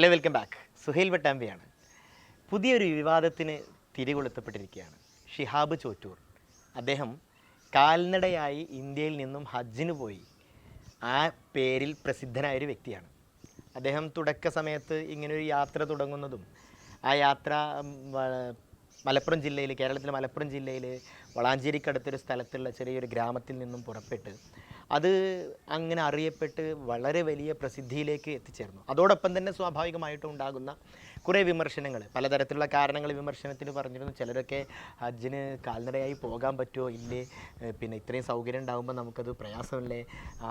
Hello welcome back Suhail വട്ടാമ്പിയാണ്. പുതിയൊരു വിവാദത്തിന് തിരികൊളുത്തപ്പെട്ടിരിക്കുകയാണ്. ഷിഹാബ് ചോറ്റൂർ. അദ്ദേഹം കാൽനടയായി ഇന്ത്യയിൽ നിന്നും ഹജ്ജിന് പോയി. ആ പേരിൽ പ്രസിദ്ധനായൊരു വ്യക്തിയാണ്. അദ്ദേഹം തുടക്ക സമയത്ത് ഇങ്ങനൊരു യാത്ര തുടങ്ങുന്നതും ആ യാത്ര മലപ്പുറം ജില്ലയിൽ കേരളത്തിലെ മലപ്പുറം ജില്ലയിൽ വളാഞ്ചേരിക്കടുത്തൊരു സ്ഥലത്തുള്ള ചെറിയൊരു ഗ്രാമത്തിൽ നിന്നും പുറപ്പെട്ട് അത് അങ്ങനെ അറിയപ്പെട്ട് വളരെ വലിയ പ്രസിദ്ധിയിലേക്ക് എത്തിച്ചേർന്നു. അതോടൊപ്പം തന്നെ സ്വാഭാവികമായിട്ടും ഉണ്ടാകുന്ന കുറേ വിമർശനങ്ങൾ പലതരത്തിലുള്ള കാരണങ്ങൾ വിമർശനത്തിൽ പറഞ്ഞിരുന്നു. ചിലരൊക്കെ ഹജ്ജിന് കാൽനടയായി പോകാൻ പറ്റുമോ ഇല്ലേ? പിന്നെ ഇത്രയും സൗകര്യം ഉണ്ടാകുമ്പോൾ നമുക്കത് പ്രയാസമല്ലേ?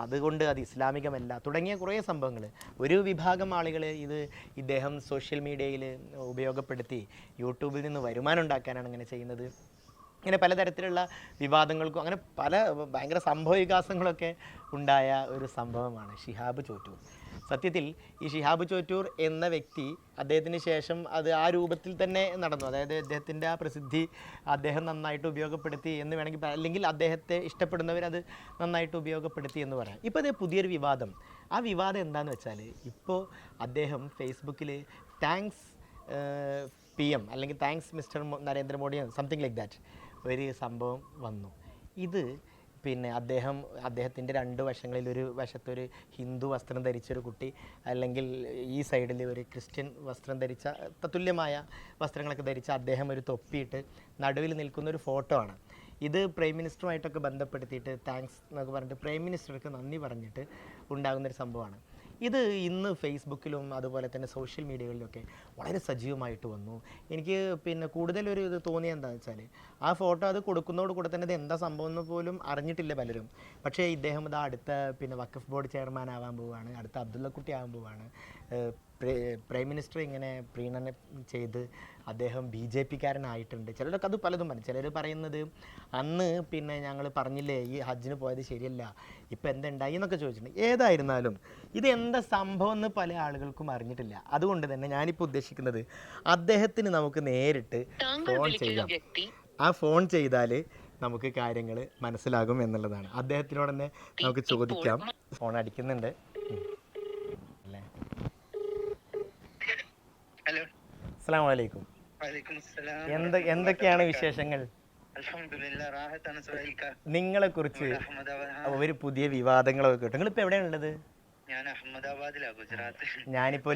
അതുകൊണ്ട് അത് ഇസ്ലാമികമല്ല. തുടങ്ങിയ കുറേ സംഭവങ്ങൾ ഒരു വിഭാഗം ആളുകൾ ഇത് ഇദ്ദേഹം സോഷ്യൽ മീഡിയയിൽ ഉപയോഗപ്പെടുത്തി യൂട്യൂബിൽ നിന്ന് വരുമാനം ഉണ്ടാക്കാനാണ് അങ്ങനെ ചെയ്യുന്നത്. ഇങ്ങനെ പലതരത്തിലുള്ള വിവാദങ്ങൾക്കും അങ്ങനെ പല ഭയങ്കര സംഭവ വികാസങ്ങളൊക്കെ ഉണ്ടായ ഒരു സംഭവമാണ് ഷിഹാബ് ചോറ്റൂർ. സത്യത്തിൽ ഈ ഷിഹാബ് ചോറ്റൂർ എന്ന വ്യക്തി അദ്ദേഹത്തിന് ശേഷം അത് ആ രൂപത്തിൽ തന്നെ നടന്നു. അതായത് അദ്ദേഹത്തിന്റെ ആ പ്രസിദ്ധി അദ്ദേഹം നന്നായിട്ട് ഉപയോഗപ്പെടുത്തി എന്ന് വേണമെങ്കിൽ അല്ലെങ്കിൽ അദ്ദേഹത്തെ ഇഷ്ടപ്പെടുന്നവർ അത് നന്നായിട്ട് ഉപയോഗപ്പെടുത്തി എന്ന് പറയാം. ഇപ്പോൾ അതേ പുതിയൊരു വിവാദം. ആ വിവാദം എന്താണെന്ന് വെച്ചാൽ ഇപ്പോൾ അദ്ദേഹം ഫേസ്ബുക്കിൽ താങ്ക്സ് പി എം അല്ലെങ്കിൽ thanks mister Narendra Modi something like that ഒരു സംഭവം വന്നു. ഇത് പിന്നെ അദ്ദേഹം അദ്ദേഹത്തിന്റെ രണ്ട് വശങ്ങളിൽ ഒരു വശത്തൊരു ഹിന്ദു വസ്ത്രം ധരിച്ചൊരു കുട്ടി അല്ലെങ്കിൽ ഈ സൈഡിൽ ഒരു ക്രിസ്ത്യൻ വസ്ത്രം ധരിച്ച തുല്യമായ വസ്ത്രങ്ങളൊക്കെ ധരിച്ച അദ്ദേഹം ഒരു തൊപ്പിയിട്ട് നടുവിൽ നിൽക്കുന്ന ഒരു ഫോട്ടോ ആണ്. ഇത് പ്രൈം മിനിസ്റ്ററുമായിട്ടൊക്കെ ബന്ധപ്പെടുത്തിയിട്ട് താങ്ക്സ് എന്നൊക്കെ പറഞ്ഞിട്ട് പ്രൈം മിനിസ്റ്റർക്ക് നന്ദി പറഞ്ഞിട്ട് ഉണ്ടാകുന്നൊരു സംഭവമാണ്. ഇത് ഇന്ന് ഫേസ്ബുക്കിലും അതുപോലെ തന്നെ സോഷ്യൽ മീഡിയകളിലൊക്കെ വളരെ സജീവമായിട്ട് വന്നു. എനിക്ക് പിന്നെ കൂടുതലൊരു ഇത് തോന്നിയത് എന്താണെന്ന് വെച്ചാൽ ആ ഫോട്ടോ അത് കൊടുക്കുന്നതോട് കൂടെ തന്നെ ഇത് എന്താ സംഭവം എന്ന് പോലും അറിഞ്ഞിട്ടില്ല പലരും. പക്ഷേ ഇദ്ദേഹം ഇത് അടുത്ത പിന്നെ വഖഫ് ബോർഡ് ചെയർമാൻ ആവാൻ പോവുകയാണ് അടുത്ത അബ്ദുള്ളക്കുട്ടി ആവാൻ പോവുകയാണ് പ്രൈം മിനിസ്റ്റർ ഇങ്ങനെ പ്രീണനം ചെയ്ത് അദ്ദേഹം ബി ജെ പിക്കാരനായിട്ടുണ്ട്. ചിലരൊക്കെ അത് പലതും പറഞ്ഞു. ചിലർ പറയുന്നത് അന്ന് പിന്നെ ഞങ്ങൾ പറഞ്ഞില്ലേ ഈ ഹജ്ജിന് പോയത് ശരിയല്ല ഇപ്പം എന്തുണ്ടായി? എന്നൊക്കെ ചോദിച്ചിട്ടുണ്ട്. ഏതായിരുന്നാലും ഇത് എന്താ സംഭവം എന്ന് പല ആളുകൾക്കും അറിഞ്ഞിട്ടില്ല. അതുകൊണ്ട് തന്നെ ഞാനിപ്പോൾ ഉദ്ദേശിക്കുന്നത് അദ്ദേഹത്തിന് നമുക്ക് നേരിട്ട് ഫോൺ ചെയ്യാം. ആ ഫോൺ ചെയ്താൽ നമുക്ക് കാര്യങ്ങൾ മനസ്സിലാകും എന്നുള്ളതാണ്. അദ്ദേഹത്തിനോട് തന്നെ നമുക്ക് ചോദിക്കാം. ഫോൺ അടിക്കുന്നുണ്ട്. അല്ലേ? അസ്സാം വലൈക്കും എന്ത് എന്തൊക്കെയാണ് വിശേഷങ്ങൾ? നിങ്ങളെ കുറിച്ച് ഒരു പുതിയ വിവാദങ്ങളൊക്കെ കേട്ടു. എവിടെയാണ് ഉള്ളത്? ഞാൻ അഹമ്മദാബാദിലാ ഗുജറാത്ത്. ഞാനിപ്പോ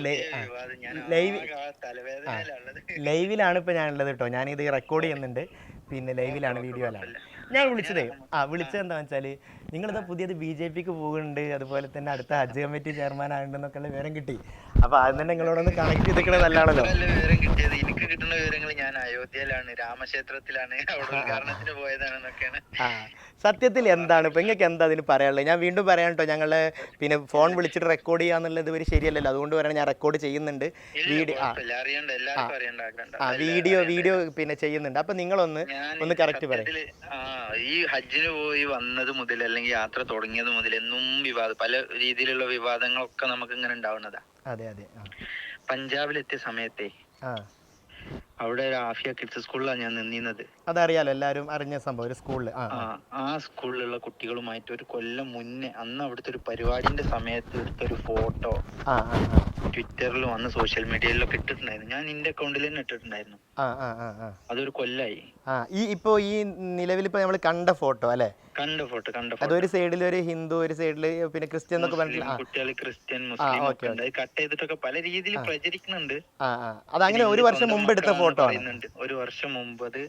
ലൈവ് ലൈവിലാണ് ഇപ്പൊ ഞാനുള്ളത് കേട്ടോ. ഞാനിത് റെക്കോർഡ് ചെയ്യുന്നുണ്ട്. പിന്നെ ലൈവിലാണ് വീഡിയോയിലാണ്. ഞാൻ വിളിച്ചതേ ആ വിളിച്ചത് എന്താണെന്ന് വെച്ചാൽ നിങ്ങളിത് പുതിയത് ബി ജെ പിക്ക് പോകുന്നുണ്ട്. അതുപോലെ തന്നെ അടുത്ത ഹജ്ജ് കമ്മിറ്റി ചെയർമാൻ ആയിട്ടുണ്ടെന്നൊക്കെയുള്ള വിവരം കിട്ടി. അപ്പോൾ അത് തന്നെ നിങ്ങളോടൊന്ന് കണക്ട് ചെയ്തിരിക്കുന്നത് നല്ലതാണല്ലോ. നല്ല വിവരം കിട്ടിയത്. എനിക്ക് കിട്ടുന്ന വിവരങ്ങൾ ഞാൻ അയോധ്യയിലാണ് രാമക്ഷേത്രത്തിലാണ് അവിടെ പോയതാണെന്നൊക്കെയാണ്. ആ സത്യത്തിൽ എന്താണ്? ഇപ്പൊ നിങ്ങൾക്ക് എന്താ അതിന് പറയാനുള്ളത്? ഞാൻ വീണ്ടും പറയാം കേട്ടോ ഞങ്ങൾ പിന്നെ ഫോൺ വിളിച്ചിട്ട് റെക്കോർഡ് ചെയ്യാന്നുള്ളത് ഇവർ ശരിയല്ലല്ലോ. അതുകൊണ്ട് പറയണം ഞാൻ റെക്കോർഡ് ചെയ്യുന്നുണ്ട്. വീഡിയോ ആ. വീഡിയോ വീഡിയോ പിന്നെ ചെയ്യുന്നുണ്ട്. അപ്പൊ നിങ്ങളൊന്ന് ഒന്ന് കറക്റ്റ് പറയും. ഈ ഹജ്ജിന് പോയി വന്നത് മുതൽ അല്ലെങ്കിൽ യാത്ര തുടങ്ങിയത് മുതൽ എന്നും വിവാദം പല രീതിയിലുള്ള വിവാദങ്ങളൊക്കെ നമുക്ക് ഇങ്ങനെ ഉണ്ടാവുന്നതാ. അതെ അതെ പഞ്ചാബിലെത്തിയ സമയത്തെ അവിടെ ഒരു ആഫിയ കിഡ്സ് സ്കൂളിലാണ് ഞാൻ നിന്നിരുന്നത്. അതറിയാലോ എല്ലാവരും അറിഞ്ഞ സംഭവം ഒരു സ്കൂളിൽ ആ ആ. സ്കൂളിലുള്ള കുട്ടികളുമായിട്ട് ഒരു കൊല്ലം മുന്നേ അന്ന് അവിടുത്തെ ഒരു പരിപാടിന്റെ സമയത്ത് എടുത്തൊരു ഫോട്ടോ ആ ആ ആ. ട്വിറ്ററിലും അന്ന് സോഷ്യൽ മീഡിയയിലൊക്കെ ഇട്ടിട്ടുണ്ടായിരുന്നു. ഞാൻ നിന്റെ അക്കൗണ്ടിൽ തന്നെ ഇട്ടിട്ടുണ്ടായിരുന്നു. അതൊരു കൊല്ലായി. ആ ഈ ഇപ്പോ ഈ നിലവിൽ ഇപ്പൊ നമ്മൾ കണ്ട ഫോട്ടോ അല്ലെ? കണ്ട ഫോട്ടോ കണ്ട ഫോട്ടോ. അതൊരു സൈഡിൽ ഒരു ഹിന്ദു ഒരു സൈഡിൽ പിന്നെ ക്രിസ്ത്യൻ എന്നൊക്കെ പറഞ്ഞിട്ട് കുട്ടികൾ ക്രിസ്ത്യൻ മുസ്ലിം ഒക്കെ ഉണ്ട്. കട്ട് ചെയ്തിട്ടൊക്കെ പല രീതിയിൽ പ്രചരിക്കുന്നുണ്ട്. ആ ആ. അതങ്ങനെ ഒരു വർഷം മുമ്പ് എടുത്ത ഫോട്ടോ ആണ്. ഒരു വർഷം മുമ്പ് അത്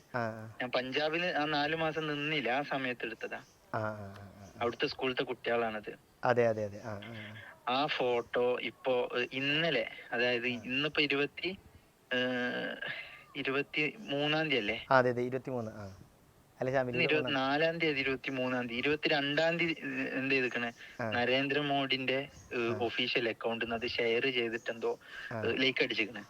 ഞാൻ പഞ്ചാബിൽ ആ നാല് മാസം നിന്നില്ല ആ സമയത്ത് എടുത്തതാ. അവിടുത്തെ സ്കൂളത്തെ കുട്ടികളാണത്. അതെ അതെ അതെ. ആ ആ ആ. ഫോട്ടോ ഇപ്പോ ഇന്നലെ അതായത് ഇന്നിപ്പോ ഇരുപത്തി ഇരുപത്തി മൂന്നാം തീയതി അല്ലേ അതെ അതെ ഇരുപത്തി മൂന്ന് ആ. അല്ല ഇരുപത്തിനാലാം തീയതി ഇരുപത്തി മൂന്നാം തീയതി ഇരുപത്തിരണ്ടാം തീയതി എന്ത് ചെയ്തിക്കണേ? നരേന്ദ്രമോദിന്റെ ഒഫീഷ്യൽ അക്കൗണ്ടിൽ നിന്ന് അത് ഷെയർ ചെയ്തിട്ട് എന്തോ ലൈക്ക് അടിച്ചിക്കണേ.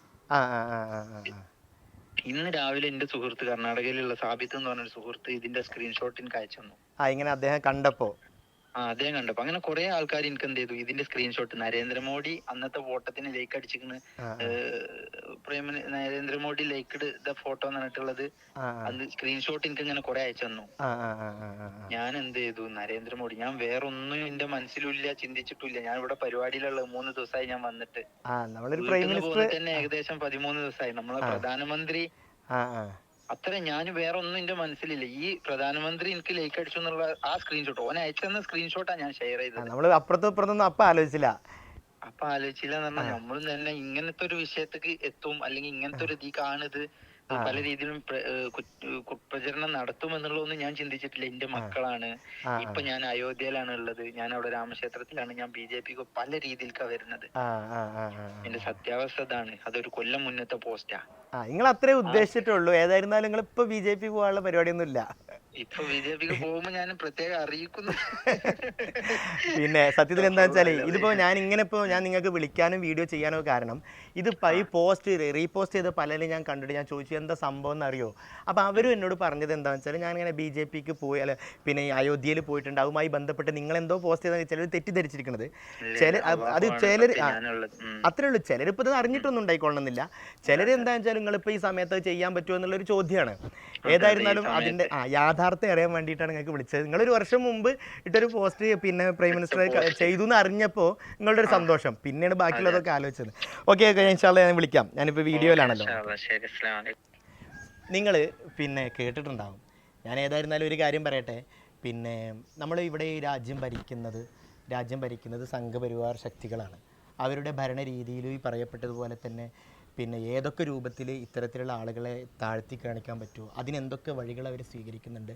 ഇന്ന് രാവിലെ എന്റെ സുഹൃത്ത് കർണാടകയിലുള്ള സാബിത്ത് എന്ന് പറഞ്ഞൊരു സുഹൃത്ത് ഇതിന്റെ സ്ക്രീൻഷോട്ട് എനിക്ക് അയച്ചു തന്നു. ആ ഇങ്ങനെ അദ്ദേഹം കണ്ടപ്പോ ആ അദ്ദേഹം കണ്ടപ്പോ അങ്ങനെ കുറെ ആൾക്കാർ എനിക്ക് എന്ത് ചെയ്തു? ഇതിന്റെ സ്ക്രീൻഷോട്ട് നരേന്ദ്രമോദി അന്നത്തെ വോട്ടത്തിന് ലൈക്ക് അടിച്ചിരിക്കണ്. ആ, പ്രേമ നരേന്ദ്രമോദി ലൈക്ക്ഡ് ദ ഫോട്ടോ എന്ന് പറഞ്ഞിട്ടുള്ളത്. ആ, ആ, അത് സ്ക്രീൻഷോട്ട് എനിക്ക് ഇങ്ങനെ കുറെ അയച്ചു തന്നു. ഞാൻ എന്ത് ചെയ്തു? നരേന്ദ്രമോദി ഞാൻ വേറെ ഒന്നും എന്റെ മനസ്സിലില്ല ചിന്തിച്ചിട്ടില്ല ഞാൻ ഇവിടെ പരിപാടിയിലുള്ള മൂന്ന് ദിവസമായി ഞാൻ വന്നിട്ട്. തന്നെ ഏകദേശം പതിമൂന്ന് ദിവസമായി. നമ്മളെ പ്രധാനമന്ത്രി അത്ര ഞാൻ വേറെ ഒന്നും എന്റെ മനസ്സിലില്ല. ഈ പ്രധാനമന്ത്രി എനിക്ക് ലൈക്ക് അടിച്ചു എന്നുള്ള ആ സ്ക്രീൻഷോട്ട് ഓൻ അയച്ചെന്ന സ്ക്രീൻഷോട്ടാ ഞാൻ ഷെയർ ചെയ്തത്. നമ്മൾ അപ്പുറത്തും ഇപ്പുറത്തൊന്നും അപ്പൊ ആലോചിച്ചില്ല. അപ്പൊ ആലോചിച്ചില്ല എന്ന് പറഞ്ഞാൽ നമ്മൾ തന്നെ ഇങ്ങനത്തെ ഒരു വിഷയത്തേക്ക് എത്തും. അല്ലെങ്കിൽ ഇങ്ങനത്തെ ഒരു ഇതീ കാണുന്നത്. പല രീതിയിലും പ്ര- ഏഹ് കുപ്രചരണം നടത്തും എന്നുള്ളതൊന്നും ഞാൻ ചിന്തിച്ചിട്ടില്ല. എന്റെ മക്കളാണ്. ഇപ്പൊ ഞാൻ അയോധ്യയിലാണ് ഉള്ളത് ഞാൻ അവിടെ രാമക്ഷേത്രത്തിലാണ്. ഞാൻ ബി ജെ പിക്ക് പല രീതിയിലേക്കാ വരുന്നത്. എന്റെ സത്യാവസ്ഥ അതാണ് അതൊരു കൊല്ലം മുന്നത്തെ പോസ്റ്റാ. നിങ്ങൾ അത്രേ ഉദ്ദേശിച്ചിട്ടുള്ളൂ. ഏതായിരുന്നാലും നിങ്ങൾ ഇപ്പൊ ബി ജെ പി പോകാനുള്ള പരിപാടിയൊന്നും ഇല്ല ഇപ്പൊ ബി ജെ പിക്ക് പോകുമ്പോ ഞാൻ പ്രത്യേകം അറിയിക്കുന്നു. പിന്നെ സത്യത്തിൽ എന്താ വെച്ചാൽ ഇതിപ്പോ ഞാൻ ഇങ്ങനെ ഇപ്പോ ഞാൻ നിങ്ങൾക്ക് വിളിക്കാനും വീഡിയോ ചെയ്യാനോ കാരണം ഇത് ഈ പോസ്റ്റ് റീപോസ്റ്റ് ചെയ്ത് പലരും ഞാൻ കണ്ടിട്ട് ഞാൻ ചോദിച്ചു എന്താ സംഭവം എന്നറിയോ? അപ്പോൾ അവരും എന്നോട് പറഞ്ഞത് എന്താണെന്ന് വെച്ചാൽ ഞാൻ ഇങ്ങനെ ബി ജെ പിക്ക് പോയി അല്ല പിന്നെ ഈ അയോധ്യയിൽ പോയിട്ടുണ്ട്. അതുമായി ബന്ധപ്പെട്ട് നിങ്ങൾ എന്തോ പോസ്റ്റ് ചെയ്തെന്ന് ചിലർ തെറ്റിദ്ധരിച്ചിരിക്കുന്നത് ചില അത് ചിലർ. അത്രേ ഉള്ളൂ. ചിലർ ഇപ്പോൾ ഇത് അറിഞ്ഞിട്ടൊന്നും ഉണ്ടായിക്കൊള്ളണമെന്നില്ല ചിലർ എന്താണെന്ന് വെച്ചാൽ നിങ്ങളിപ്പോൾ ഈ സമയത്ത് ചെയ്യാൻ പറ്റുമോ എന്നുള്ളൊരു ചോദ്യമാണ് ഏതായിരുന്നാലും അതിന്റെ ആ യാഥാർത്ഥ്യം അറിയാൻ വേണ്ടിയിട്ടാണ് നിങ്ങൾക്ക് വിളിച്ചത്. നിങ്ങളൊരു വർഷം മുമ്പ് ഇട്ടൊരു പോസ്റ്റ് പിന്നെ പ്രൈം മിനിസ്റ്റർ ചെയ്തു എന്ന് അറിഞ്ഞപ്പോൾ നിങ്ങളുടെ ഒരു സന്തോഷം. പിന്നെയാണ് ബാക്കിയുള്ളതൊക്കെ ആലോചിച്ചത്. ഓക്കെ ഇൻഷാല്ല ഞാൻ വിളിക്കാം. ഞാനിപ്പോൾ വീഡിയോയിലാണല്ലോ. നിങ്ങൾ പിന്നെ കേട്ടിട്ടുണ്ടാവും. ഞാൻ ഏതായിരുന്നാലും ഒരു കാര്യം പറയട്ടെ. പിന്നെ നമ്മൾ ഇവിടെ ഈ രാജ്യം ഭരിക്കുന്നത് രാജ്യം ഭരിക്കുന്നത് സംഘപരിവാർ ശക്തികളാണ്. അവരുടെ ഭരണരീതിയിൽ ഈ പറയപ്പെട്ടതുപോലെ തന്നെ പിന്നെ ഏതൊക്കെ രൂപത്തിൽ ഇത്തരത്തിലുള്ള ആളുകളെ താഴ്ത്തി കാണിക്കാൻ പറ്റുമോ അതിനെന്തൊക്കെ വഴികൾ അവർ സ്വീകരിക്കുന്നുണ്ട്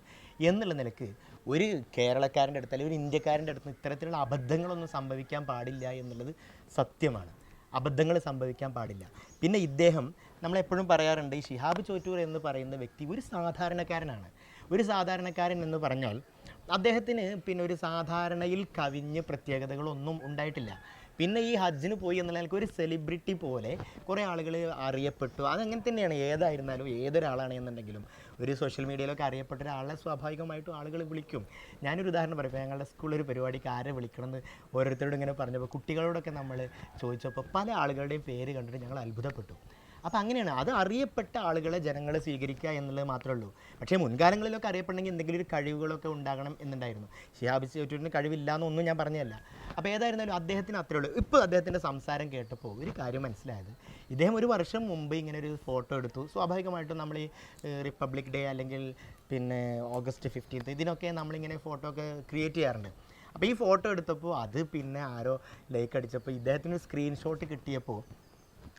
എന്നുള്ള നിലയ്ക്ക് ഒരു കേരളക്കാരന്റെ അടുത്ത് അല്ലെങ്കിൽ ഒരു ഇന്ത്യക്കാരന്റെ അടുത്ത് ഇത്തരത്തിലുള്ള അബദ്ധങ്ങളൊന്നും സംഭവിക്കാൻ പാടില്ല എന്നുള്ളത് സത്യമാണ്. അബദ്ധങ്ങൾ സംഭവിക്കാൻ പാടില്ല. പിന്നെ ഇദ്ദേഹം നമ്മളെപ്പോഴും പറയാറുണ്ട് ഈ ഷിഹാബ് ചോറ്റൂർ എന്ന് പറയുന്ന വ്യക്തി ഒരു സാധാരണക്കാരനാണ്. ഒരു സാധാരണക്കാരൻ എന്ന് പറഞ്ഞാൽ അദ്ദേഹത്തിന് പിന്നെ ഒരു സാധാരണയിൽ കവിഞ്ഞ് പ്രത്യേകതകളൊന്നും ഉണ്ടായിട്ടില്ല. പിന്നെ ഈ ഹജ്ജിന് പോയി എന്നുള്ള എനിക്ക് ഒരു സെലിബ്രിറ്റി പോലെ കുറേ ആളുകൾ അറിയപ്പെട്ടു. അതങ്ങനെ തന്നെയാണ്. ഏതായിരുന്നാലും ഏതൊരാളാണ് എന്നുണ്ടെങ്കിലും ഒരു സോഷ്യൽ മീഡിയയിലൊക്കെ അറിയപ്പെട്ട ഒരാളെ സ്വാഭാവികമായിട്ടും ആളുകൾ വിളിക്കും. ഞാനൊരു ഉദാഹരണം പറയാം. ഞങ്ങളുടെ സ്കൂളിൽ ഒരു പരിപാടിക്ക് ആരെ വിളിക്കണം എന്ന് ഓരോരുത്തരോട് ഇങ്ങനെ പറഞ്ഞപ്പോൾ കുട്ടികളോടൊക്കെ നമ്മൾ ചോദിച്ചപ്പോൾ പല ആളുകളുടെയും പേര് കണ്ടിട്ട് ഞങ്ങൾ അത്ഭുതപ്പെട്ടു. അപ്പോൾ അങ്ങനെയാണ്. അത് അറിയപ്പെട്ട ആളുകളെ ജനങ്ങൾ സ്വീകരിക്കുക എന്നുള്ളത് മാത്രമേ ഉള്ളൂ. പക്ഷേ മുൻകാലങ്ങളിലൊക്കെ അറിയപ്പെടണമെങ്കിൽ എന്തെങ്കിലും ഒരു കഴിവുകളൊക്കെ ഉണ്ടാകണം എന്നുണ്ടായിരുന്നു. ഷിഹാബ് ചേറ്റൂരിന് കഴിവില്ല എന്നൊന്നും ഞാൻ പറഞ്ഞതല്ല. അപ്പോൾ ഏതായിരുന്നാലും അദ്ദേഹത്തിന് അത്രേ ഉള്ളൂ. ഇപ്പോൾ അദ്ദേഹത്തിന്റെ സംസാരം കേട്ടപ്പോൾ ഒരു കാര്യം മനസ്സിലായത്. ഇദ്ദേഹം ഒരു വർഷം മുമ്പ് ഇങ്ങനെ ഒരു ഫോട്ടോ എടുത്തു. സ്വാഭാവികമായിട്ടും നമ്മൾ ഈ റിപ്പബ്ലിക് ഡേ അല്ലെങ്കിൽ പിന്നെ ഓഗസ്റ്റ് ഫിഫ്റ്റീൻത്ത് ഇതിനൊക്കെ നമ്മളിങ്ങനെ ഫോട്ടോ ഒക്കെ ക്രിയേറ്റ് ചെയ്യാറുണ്ട്. അപ്പോൾ ഈ ഫോട്ടോ എടുത്തപ്പോൾ അത് പിന്നെ ആരോ ലൈക്ക് അടിച്ചപ്പോൾ ഇദ്ദേഹത്തിന് സ്ക്രീൻഷോട്ട് കിട്ടിയപ്പോൾ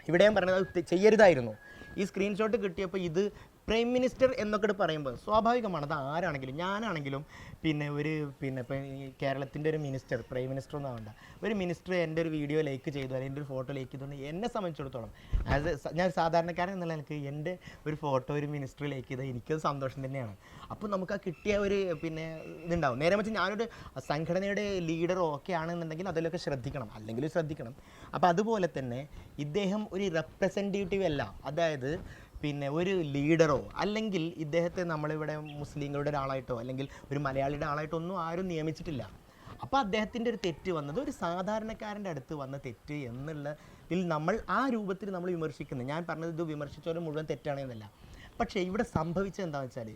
ഇവിടെ ഞാൻ പറഞ്ഞത് ചെയ്യരുതായിരുന്നു. ഈ സ്ക്രീൻഷോട്ട് കിട്ടിയപ്പോൾ ഇത് പ്രൈം മിനിസ്റ്റർ എന്നൊക്കെ പറയുമ്പോൾ സ്വാഭാവികമാണ്. അത് ആരാണെങ്കിലും ഞാനാണെങ്കിലും പിന്നെ ഒരു പിന്നെ ഇപ്പം കേരളത്തിന്റെ ഒരു മിനിസ്റ്റർ പ്രൈം മിനിസ്റ്റർ ഒന്നും ആവണ്ട. ഒരു മിനിസ്റ്റർ എന്റെ ഒരു വീഡിയോ ലൈക്ക് ചെയ്തു അല്ലെങ്കിൽ എന്റെ ഒരു ഫോട്ടോ ലൈക്ക് ചെയ്തുകൊണ്ട് എന്നെ സംബന്ധിച്ചിടത്തോളം ആസ് ഞാൻ സാധാരണക്കാരൻ എന്നുള്ള എനിക്ക് എന്റെ ഒരു ഫോട്ടോ ഒരു മിനിസ്റ്റർ ലൈക്ക് ചെയ്താൽ എനിക്കത് സന്തോഷം തന്നെയാണ്. അപ്പോൾ നമുക്ക് ആ കിട്ടിയ ഒരു പിന്നെ ഇതുണ്ടാവും. നേരെ മറിച്ച് ഞാനൊരു സംഘടനയുടെ ലീഡറോ ഒക്കെ ആണെന്നുണ്ടെങ്കിൽ അതിലൊക്കെ ശ്രദ്ധിക്കണം. അല്ലെങ്കിൽ ശ്രദ്ധിക്കണം. അപ്പോൾ അതുപോലെ തന്നെ ഇദ്ദേഹം ഒരു റെപ്രസെന്റേറ്റീവ് അല്ല. അതായത് പിന്നെ ഒരു ലീഡറോ അല്ലെങ്കിൽ ഇദ്ദേഹത്തെ നമ്മളിവിടെ മുസ്ലിങ്ങളുടെ ഒരാളായിട്ടോ അല്ലെങ്കിൽ ഒരു മലയാളിയുടെ ആളായിട്ടോ ഒന്നും ആരും നിയമിച്ചിട്ടില്ല. അപ്പോൾ അദ്ദേഹത്തിന്റെ ഒരു തെറ്റ് വന്നത് ഒരു സാധാരണക്കാരന്റെ അടുത്ത് വന്ന തെറ്റ് എന്നുള്ളതിൽ നമ്മൾ ആ രൂപത്തിൽ നമ്മൾ വിമർശിക്കുന്നത് ഞാൻ പറഞ്ഞത് ഇത് വിമർശിച്ചവരും മുഴുവൻ തെറ്റാണ് എന്നല്ല പക്ഷേ ഇവിടെ സംഭവിച്ചത് എന്താണെന്ന് വെച്ചാൽ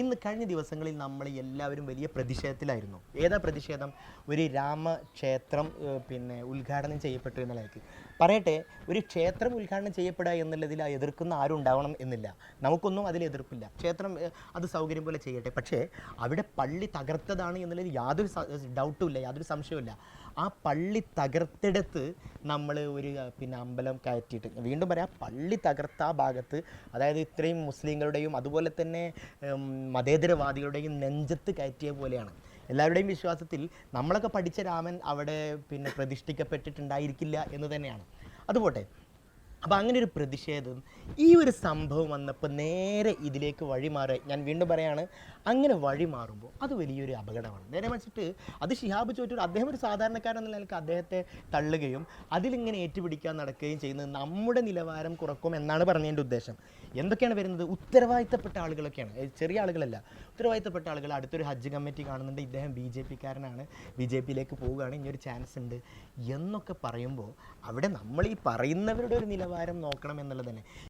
ഇന്ന് കഴിഞ്ഞ ദിവസങ്ങളിൽ നമ്മൾ എല്ലാവരും വലിയ പ്രതിഷേധത്തിലായിരുന്നു. ഏതാ പ്രതിഷേധം? ഒരു രാമക്ഷേത്രം പിന്നെ ഉദ്ഘാടനം ചെയ്യപ്പെട്ടു എന്നുള്ളതായിരിക്കും പറയട്ടെ ഒരു ക്ഷേത്രം ഉദ്ഘാടനം ചെയ്യപ്പെടുക എന്നുള്ളതിൽ എതിർക്കുന്ന ആരും ഉണ്ടാവണം എന്നില്ല. നമുക്കൊന്നും അതിൽ എതിർപ്പില്ല. ക്ഷേത്രം അത് സൗകര്യം പോലെ ചെയ്യട്ടെ. പക്ഷേ അവിടെ പള്ളി തകർത്തതാണ് എന്നുള്ളതിൽ യാതൊരു ഡൗട്ടും ഇല്ല യാതൊരു സംശയവുമില്ല ആ പള്ളി തകർത്തെടുത്ത് നമ്മൾ ഒരു പിന്നെ അമ്പലം കയറ്റിയിട്ട് വീണ്ടും പറയാം പള്ളി തകർത്ത ആ ഭാഗത്ത് അതായത് ഇത്രയും മുസ്ലിങ്ങളുടെയും അതുപോലെ തന്നെ മതേതരവാദികളുടെയും നെഞ്ചത്ത് കയറ്റിയ പോലെയാണ്. എല്ലാവരുടെയും വിശ്വാസത്തിൽ നമ്മളൊക്കെ പഠിച്ച രാമൻ അവിടെ പിന്നെ പ്രതിഷ്ഠിക്കപ്പെട്ടിട്ടുണ്ടായിരിക്കില്ല എന്ന് തന്നെയാണ്. അതുപോട്ടെ അപ്പോൾ അങ്ങനെ ഒരു പ്രതിഷേധം. ഈ ഒരു സംഭവം വന്നപ്പോൾ നേരെ ഇതിലേക്ക് വഴിമാറുക ഞാൻ വീണ്ടും പറയാണ് അങ്ങനെ വഴി മാറുമ്പോൾ അത് വലിയൊരു അപകടമാണ്. നേരെ മറിച്ചിട്ട് അത് ഷിഹാബ് ചോറ്റൂർ അദ്ദേഹം ഒരു സാധാരണക്കാരൻ നിലയ്ക്ക് അദ്ദേഹത്തെ തള്ളുകയും അതിലിങ്ങനെ ഏറ്റുപിടിക്കാൻ നടക്കുകയും ചെയ്യുന്നത് നമ്മുടെ നിലവാരം കുറക്കും എന്നാണ് പറഞ്ഞതിന്റെ ഉദ്ദേശം. എന്തൊക്കെയാണ് വരുന്നത്? ഉത്തരവാദിത്തപ്പെട്ട ആളുകളൊക്കെയാണ്. ചെറിയ ആളുകളല്ല. ഉത്തരവാദിത്തപ്പെട്ട ആളുകൾ അടുത്തൊരു ഹജ്ജ് കമ്മിറ്റി കാണുന്നുണ്ട്. ഇദ്ദേഹം ബി ജെ പിക്കാരനാണ്. ബി ജെ പിയിലേക്ക് പോവുകയാണ്. ഇനിയൊരു ചാൻസ് ഉണ്ട് എന്നൊക്കെ പറയുമ്പോൾ അവിടെ നമ്മൾ ഈ പറയുന്നവരുടെ ഒരു നിലവാരം നോക്കണം എന്നുള്ളത് തന്നെ